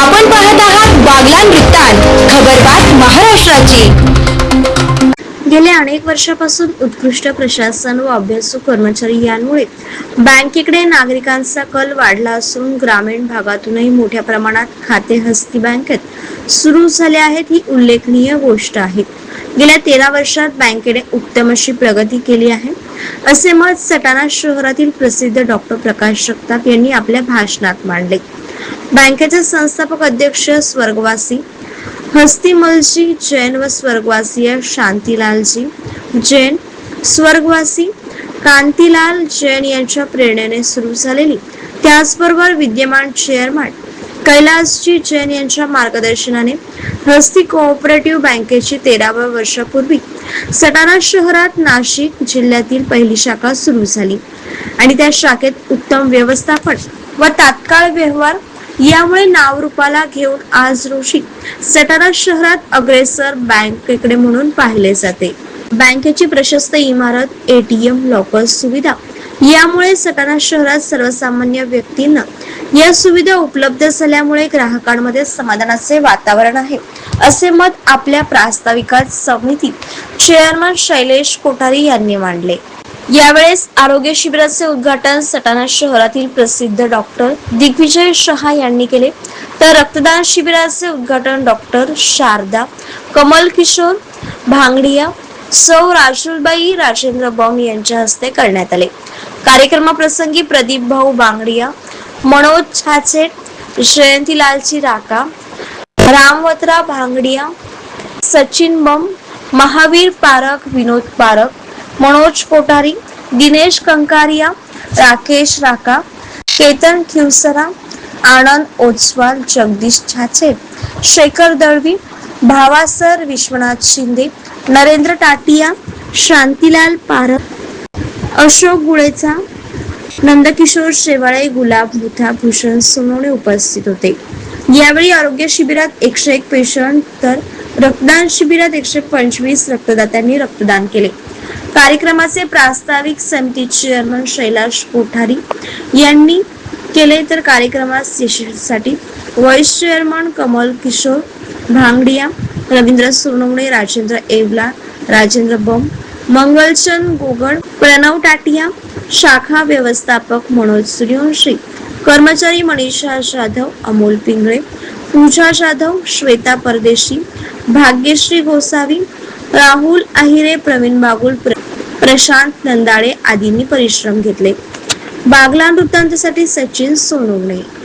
आपण पाहत आहात बागलान वृत्तांत खबरबात महाराष्ट्राची. गेल्या अनेक वर्षापासून उत्कृष्ट प्रशासन व अभ्यासू कर्मचारी यांमुळे बँकेकडे नागरिकांचा कल वाढला असून ग्रामीण भागातूनही मोठ्या प्रमाणात खाते हस्ती बँकेत सुरू झाले आहेत ही उल्लेखनीय गोष्ट आहे. गेल्या तेरा वर्षात बँकेने उत्तम अशी प्रगती केली आहे. असे मत सटाणा शहरातील प्रसिद्ध डॉक्टर प्रकाश जगताप यांनी आपल्या भाषणात मांडले. बँकेचे संस्थापक अध्यक्ष स्वर्गवासी हस्तिमलजी जैन व स्वर्गवासीय शांतीलालजी जैन स्वर्गवासी कांतीलाल जैन यांच्या प्रेरणेने सुरू झालेली त्याचबरोबर विद्यमान चेअरमन कैलासजी जैन यांच्या मार्गदर्शनाने हस्ती कोऑपरेटिव्ह बँकेची तेराव्या वर्षापूर्वी सटाणा शहरात नाशिक जिल्ह्यातील पहिली शाखा सुरू झाली. आणि त्या शाखेत उत्तम व्यवस्थापन व तात्काळ व्यवहार यामुळे नावरूपाला घेऊन आज रोजी सटाणा शहरात अग्रेसर बँकेकडे म्हणून पाहिले जाते. बँकेची प्रशस्त इमारत एटीएम लॉकर सुविधा. यामुळे सटाणा शहरात सर्वसामान्य व्यक्तींना या सुविधा उपलब्ध झाल्यामुळे ग्राहकांमध्ये समाधानाचे वातावरण आहे. असे मत आपल्या प्रास्ताविकात समिती चेअरमन शैलेश कोठारी यांनी मांडले. यावेळेस आरोग्य शिबिराचे उद्घाटन सटाणा शहरातील प्रसिद्ध डॉक्टर दिग्विजय शहा यांनी केले. तर रक्तदान शिबिराचे उद्घाटन डॉक्टर शारदा कमल किशोर भांगडिया सौ राजुलबाई राजेंद्र बॉंग यांच्या हस्ते करण्यात आले. कार्यक्रमाप्रसंगी प्रदीप भाऊ बांगडिया मनोज छाचेट जयंतीलालची राका रामवत्रा भांगडिया सचिन बम महावीर पारख विनोद पारख मनोज कोठारी दिनेश कंकारिया राकेश राका केतन खिवसरा आनंद ओसवाल जगदीश छाचे शेखर दळवी भावासर विश्वनाथ शिंदे नरेंद्र टाटिया शांतीलाल पारख अशोक गुळेचा नंदकिशोर शेवाळे गुलाब मुथा भूषण सोनवणे उपस्थित होते. यावेळी आरोग्य शिबिरात एकशे एक पेशंट तर रक्तदान शिबिरात एकशे पंचवीस रक्तदात्यांनी रक्तदान केले. कार्यक्रमाचे प्रास्ताविक समिती चेअरमन शैलाश कोठारी यांनी केले तर कार्यक्रमास यशस्वीसाठी. व्हाईस चेअरमन कमल किशोर भांगडिया रवींद्र सोनवणे राजेंद्र एवला राजेंद्र बम मंगलचंद गोगड प्रणव टाटिया शाखा व्यवस्थापक मनोज सूर्यवंशी कर्मचारी मनीषा जाधव अमोल पिंगळे पूजा जाधव श्वेता परदेशी भाग्यश्री गोसावी राहुल अहिरे प्रवीण बागुल प्र- प्रशांत नंदाळे आदींनी परिश्रम घेतले. बागला वृत्तांतासाठी सचिन सोनवणे.